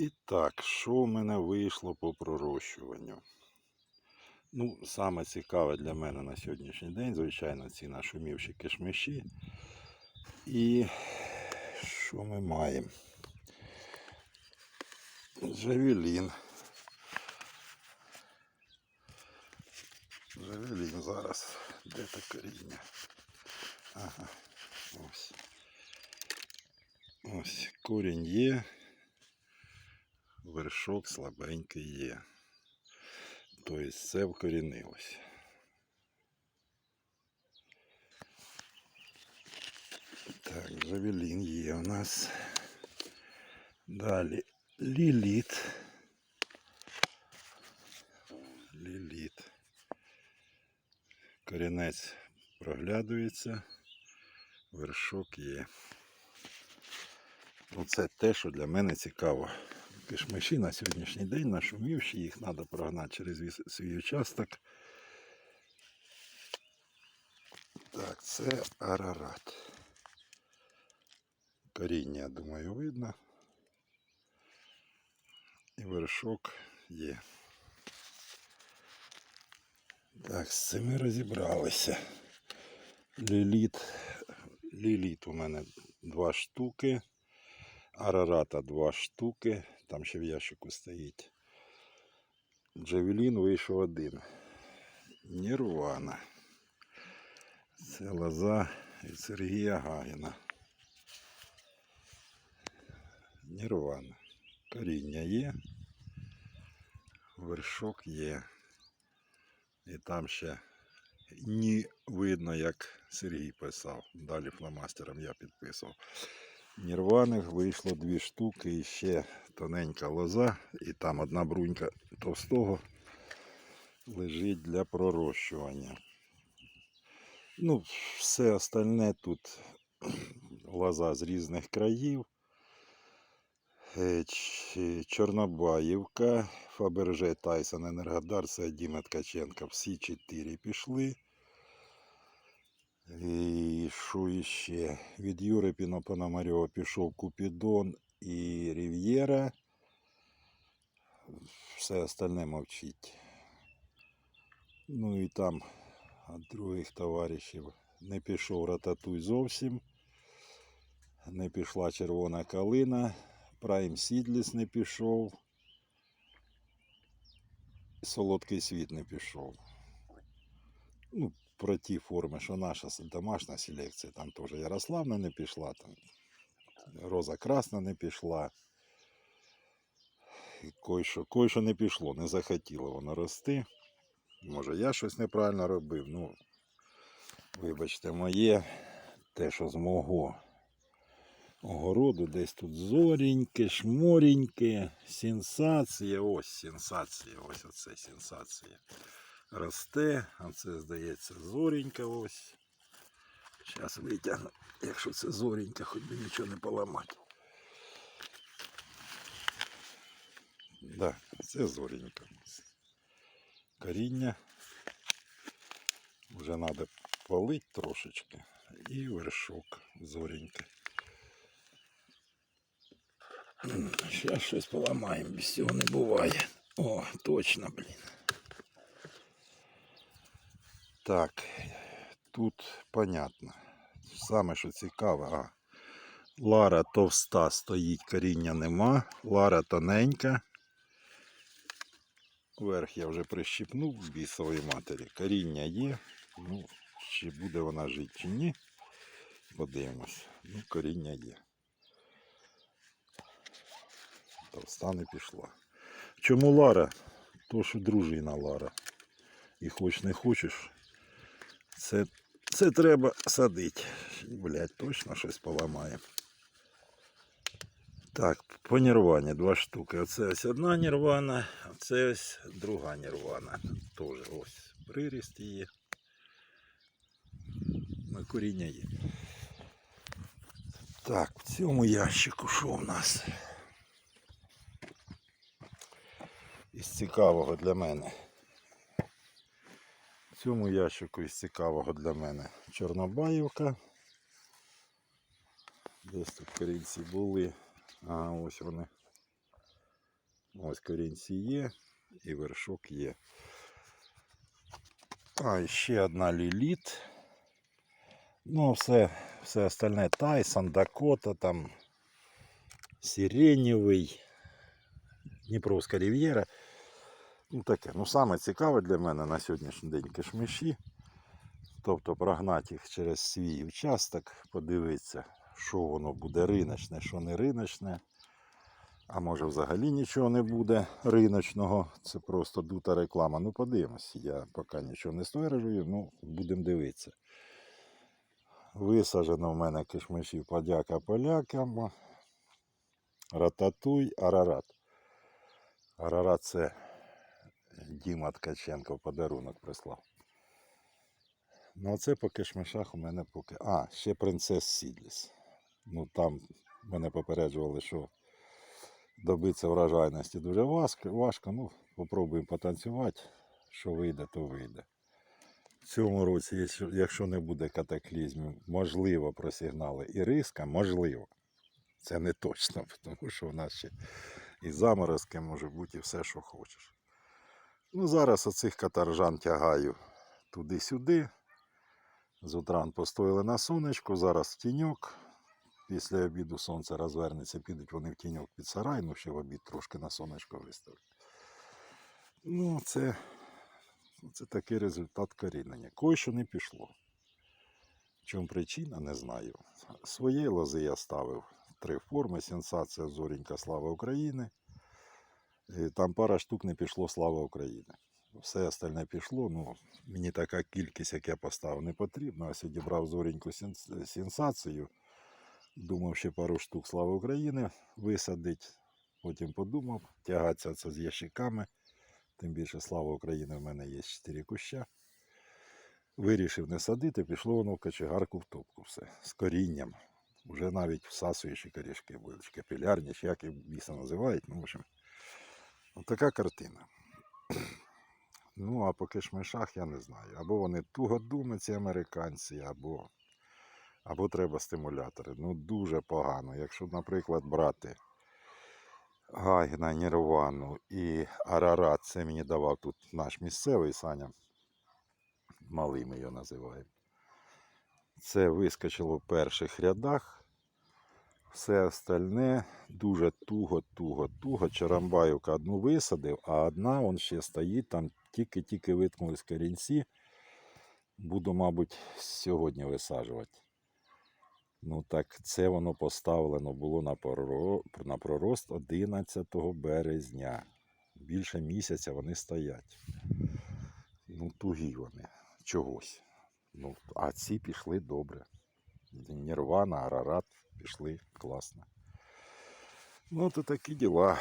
І так, що в мене вийшло по пророщуванню? Ну, саме цікаве для мене на сьогоднішній день, звичайно, ці нашумівші кишмиші. І що ми маємо? Джавелін. Джавелін зараз. Де те коріння? Ага. Ось. Ось корінь є. Вершок слабенький є. Тобто це вкорінилось. Так, Джавелін є у нас. Далі ліліт. Ліліт. Корінець проглядується, вершок є. Оце те, що для мене цікаво. Кишмиші на сьогоднішній день нашумівші, їх треба прогнати через свій участок. Так, це арарат. Коріння, думаю, видно. І вершок є. Так, з цим ми розібралися. Ліліт. Ліліт у мене два штуки. Арарата два штуки. Там ще в ящику стоїть. Джавелін вийшов один. Нірвана. Це лоза від Сергія Гагіна. Нірвана. Коріння є. Вершок є. І там ще ні видно, як Сергій писав. Далі фломастером я підписував. Нірваних вийшло дві штуки і ще тоненька лоза, і там одна брунька товстого лежить для пророщування. Ну, все остальне тут лоза з різних країв. Е, Чорнобаївка, Фаберже Тайсон, Енергодар, це Діма Ткаченко. Всі чотири пішли. І що іще? Від Юри Пінопономарьова пішов Купідон і Рів'єра. Все остальне мовчить. Ну і там від других товаришів не пішов Рататуй зовсім. Не пішла червона калина. Прайм Сідліс не пішов. Солодкий світ не пішов. Ну, про ті форми, що наша домашня селекція, там теж Ярославна не пішла, там Роза Красна не пішла. І Кой-що, кой-що не пішло, не захотіло воно рости. Може, я щось неправильно робив. Ну, вибачте, моє те, що з мого огороду, десь тут зоріньке, шморіньке, сенсація. Ось сенсація, ось оце сенсація. Росте, а це, здається, зорінька ось. Зараз витягну, якщо це зорінька, хоч би нічого не поламати. Да, це зорінька. Коріння. Вже треба полить трошечки. І вершок зорінька. Зараз щось поламаємо, без цього не буває. О, точно, блін. Так, тут понятно. Саме що цікаве, а Лара товста стоїть, коріння нема. Лара тоненька. Верх я вже прищипнув в бісовій матері. Коріння є. Ну, чи буде вона жити, чи ні. Подивимось. Ну, коріння є. Товста не пішла. Чому Лара? То, що дружина Лара. І хоч не хочеш, це, це треба садити. Блять, точно щось поламає. Так, по нірвані два штуки. Оце ось одна нірвана, а це ось друга нірвана. Теж ось приріст є. На коріння є. Так, в цьому ящику що в нас? Із цікавого для мене. Цьому ящику із цікавого для мене Чорнобаївка. Десь тут корінці були. Ага, ось вони. Ось корінці є і вершок є. А, ще одна ліліт. Ну, все, все остальне Тайсон, Дакота, там Сиренєвий, Дніпровська Рів'єра. Ну таке. Ну, саме цікаве для мене на сьогоднішній день кишмиші. Тобто прогнати їх через свій участок, подивитися, що воно буде риночне, що не риночне. А може взагалі нічого не буде риночного. Це просто дута реклама. Ну, подивимось. Я поки нічого не стверджую, ну будемо дивитися. Висаджено в мене кишмишів подяка полякам. Рататуй, арарат. Арарат це Діма Ткаченко подарунок прислав. Ну, а це по кишмишах у мене поки. А, ще принцес Сідліс. Ну там мене попереджували, що добитися вражайності дуже важко. важко. Ну, попробуємо потанцювати. Що вийде, то вийде. В цьому році, якщо- не буде катаклізмів, можливо, просигнали і риска, можливо. Це не точно, тому що в нас ще і заморозки може бути, і все, що хочеш. Ну, зараз оцих каторжан тягаю туди-сюди. З утран постояли на сонечку, зараз в тіньок. Після обіду сонце розвернеться, підуть вони в тіньок під сарай, ну ще в обід трошки на сонечко виставлять. Ну, це, це такий результат корінення. Кое що не пішло. В чому причина, не знаю. Свої лози я ставив три форми: сенсація, зорінька, слава України. І там пара штук не пішло Слава України. Все остальне пішло. Ну, мені така кількість, як я поставив, не потрібна. Ось я брав зореньку сенс- сенсацію. Думав, ще пару штук Слава України висадить. Потім подумав, тягатися це з ящиками. Тим більше Слава України в мене є 4 куща. Вирішив не садити, пішло воно в кочегарку в топку все. З корінням. Уже навіть всасуючі корішки будуть, капілярні, як їх біса називають. Ну, в общем, От така картина. Ну, а по кишмишах я не знаю. Або вони тугодуми, ці американці, або, або треба стимулятори. Ну, дуже погано. Якщо, наприклад, брати Гайна, Нірвану і Арарат, це мені давав тут наш місцевий Саня. Малий ми його називаємо. Це вискочило в перших рядах. Все остальне дуже туго, туго, туго. Чарамбаївка одну висадив, а одна он ще стоїть, там тільки-тільки виткнулись корінці. Буду, мабуть, сьогодні висаджувати. Ну так, це воно поставлено було на пророст 11 березня. Більше місяця вони стоять. Ну, тугі вони чогось. Ну, а ці пішли добре. Нірвана, Арарат пішли класно. Ну, то такі діла.